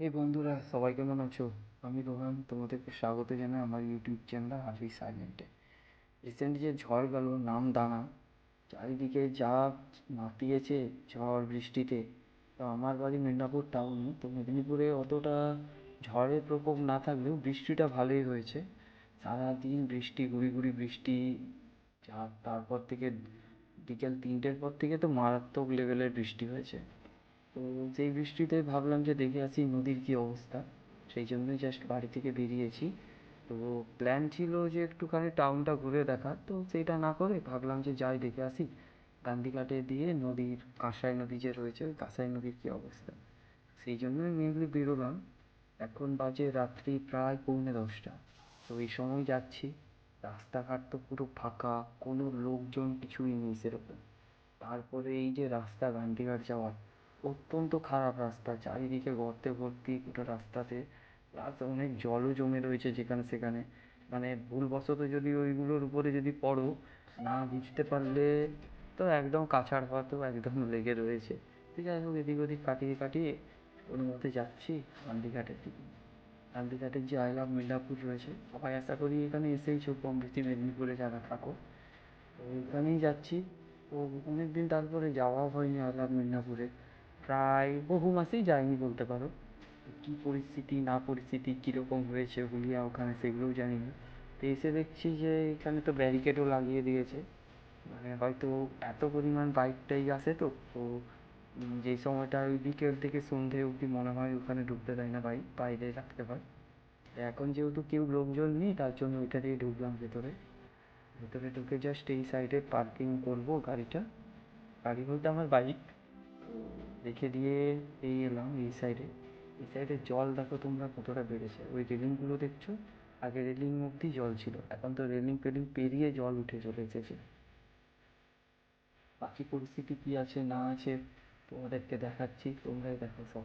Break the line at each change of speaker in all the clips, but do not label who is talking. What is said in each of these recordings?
এই বন্ধুরা সবাই কেমন আছো? আমি রোহান, তোমাদেরকে স্বাগত জানাই আমার ইউটিউব চ্যানেল হাবি সাইলেন্টে রিসেন্ট যে ঝড় গেল, নাম দানা, চারিদিকে যা মাতিয়েছে ঝড় বৃষ্টিতে, তো আমার বাড়ি মেদিনীপুর টাউনে তো মেদিনীপুরে অতটা ঝড়ের প্রকোপ না থাকলেও বৃষ্টিটা ভালোই হয়েছে। সারাদিন বৃষ্টি, গুড়ি গুড়ি বৃষ্টি, যা তারপর থেকে বিকেল তিনটের পর থেকে তো মারাত্মক লেভেলের বৃষ্টি হয়েছে। তো সেই বৃষ্টিতে ভাবলাম যে দেখে আসি নদীর কী অবস্থা, সেই জন্যই জাস্ট বাড়ি থেকে বেরিয়েছি। তো প্ল্যান ছিল যে একটুখানি টাউনটা ঘুরে দেখার তো সেইটা না করে ভাবলাম যে যাই দেখে আসি। গান্ধীঘাটে দিয়ে নদীর কাঁসাই নদী যে রয়েছে, ওই কাঁসাই নদীর কী অবস্থা? সেই জন্যই মেনলি বেরোলাম। এখন বাজে রাত্রি প্রায় পৌনে দশটা। তো এই সময় যাচ্ছি। রাস্তাঘাট তো পুরো ফাঁকা, কোনো লোকজন কিছুই নেই সেরকম। তারপরে এই যে রাস্তা গান্ধীঘাট যাওয়ার অত্যন্ত খারাপ রাস্তা। চারিদিকে গর্তে ভর্তি গোটা রাস্তাতে। প্লাস অনেক জলও জমে রয়েছে যেখানে সেখানে। মানে ভুলবশত যদি ওইগুলোর উপরে যদি পড়ো, না বুঝতে পারলে তো একদম কাছাড় ফাতেও একদম লেগে রয়েছে। ঠিক আছে হোক, এদিক ওদিক কাটিয়ে কাটিয়ে কোনো মতে যাচ্ছি গান্ধীঘাটের দিকে। গান্ধীঘাটের যে আই লাভ মিদনাপুর রয়েছে, সবাই আশা করি এখানে এসেইছো কম বেশি মেদিনীপুরে যারা থাকো। তো ওইখানেই যাচ্ছি। তো অনেক দিন তারপরে যাওয়াও হয়নি আই লাভ প্রায় বহু মাসেই যাইনি বলতে পারো। কী পরিস্থিতি, না পরিস্থিতি কীরকম হয়েছে, হুলিয়া ওখানে সেগুলোও জানি না তো এসে দেখছি যে এখানে তো ব্যারিকেডও লাগিয়ে দিয়েছে। মানে হয়তো এত পরিমাণ বাইক টাইক আসে তো তো যে সময়টা ওই বিকেল থেকে সন্ধে অবধি মনে হয় ওখানে ঢুকতে দেয় না বাইক বাইরে রাখতে হয়। এখন যেহেতু কেউ লোকজন নেই, তার জন্য ওইটা দিয়ে ঢুকলাম ভেতরে। ভেতরে ঢুকে জাস্ট এই সাইডে পার্কিং করব গাড়িটা। গাড়ি বলতে আমার বাইক রেখে দিয়ে এই এলাম এই সাইডে এই সাইডে জল দেখো তোমরা কতটা বেড়েছে। ওই রেলিংগুলো দেখছ? আগে রেলিং অবধি জল ছিল। এখন তো রেলিং ফেলিং পেরিয়ে জল উঠে চলে এসেছে। বাকি পরিস্থিতি কি আছে না আছে তোমাদেরকে দেখাচ্ছি। তোমরাই দেখো সব।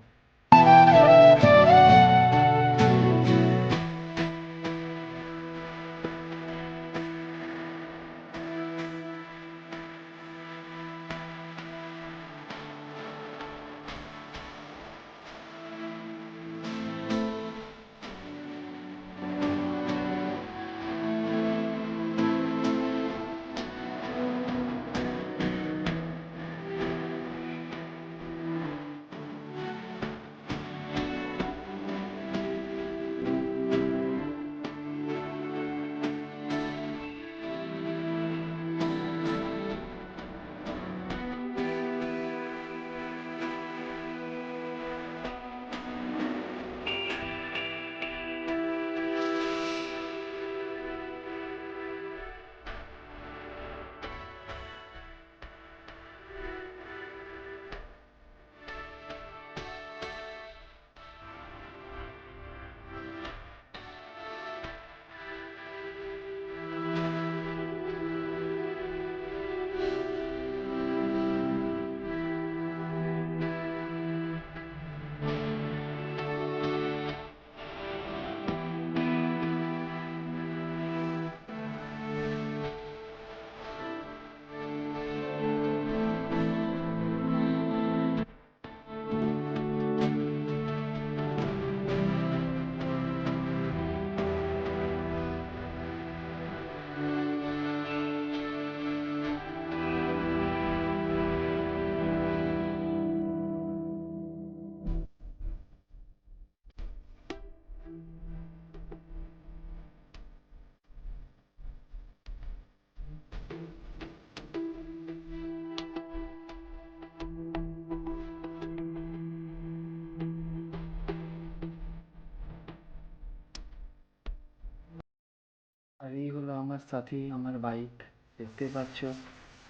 আমার সাথী, আমার বাইক। দেখতে পাচ্ছ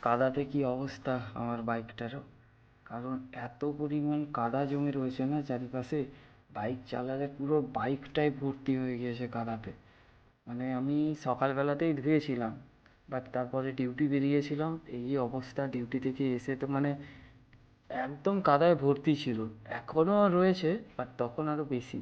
কাদাতে কি অবস্থা আমার বাইকটারও। কারণ এত পরিমাণ কাদা জমে রয়েছে না চারিপাশে? বাইক চালালে পুরো বাইকটাই ভর্তি হয়ে গিয়েছে কাদাতে। মানে আমি সকালবেলাতেই ধুয়েছিলাম বাট তারপরে ডিউটি বেরিয়েছিলাম। এই অবস্থা ডিউটি থেকে এসে তো মানে একদম কাদায় ভর্তি ছিল। এখনও রয়েছে বাট তখন আরও বেশি।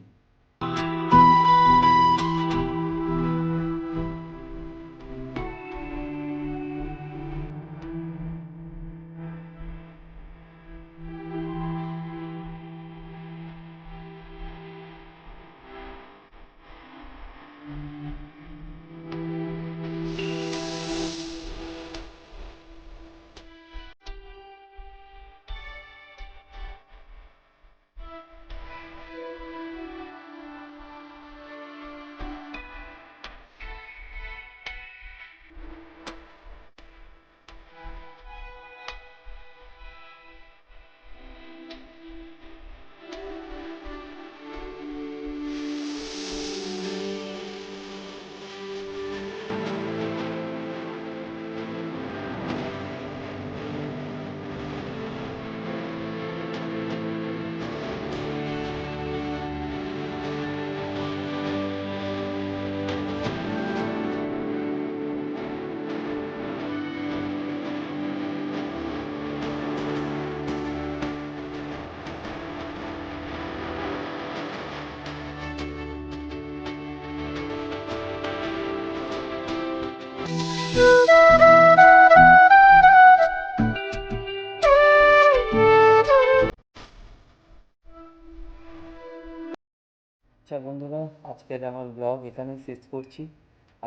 আচ্ছা বন্ধুরা, আজকের আমার ব্লগ এখানেই শেষ করছি।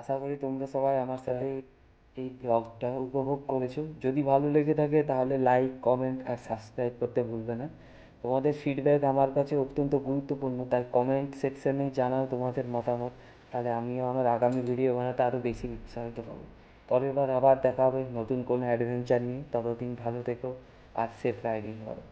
আশা করি তোমরা সবাই আমার সাথে এই ব্লগটা উপভোগ করেছ। যদি ভালো লেগে থাকে তাহলে লাইক কমেন্ট আর সাবস্ক্রাইব করতে ভুলবে না। তোমাদের ফিডব্যাক আমার কাছে অত্যন্ত গুরুত্বপূর্ণ। তাই কমেন্ট সেকশনে জানাও তোমাদের মতামত। তাহলে আমিও আমার আগামী ভিডিও বানাতে আরও বেশি উৎসাহিত হব। পরের বার আবার দেখা হবে নতুন কোনো অ্যাডভেঞ্চার নিয়ে। ততদিন ভালো থেকো আর সেফ রাইডিং করো।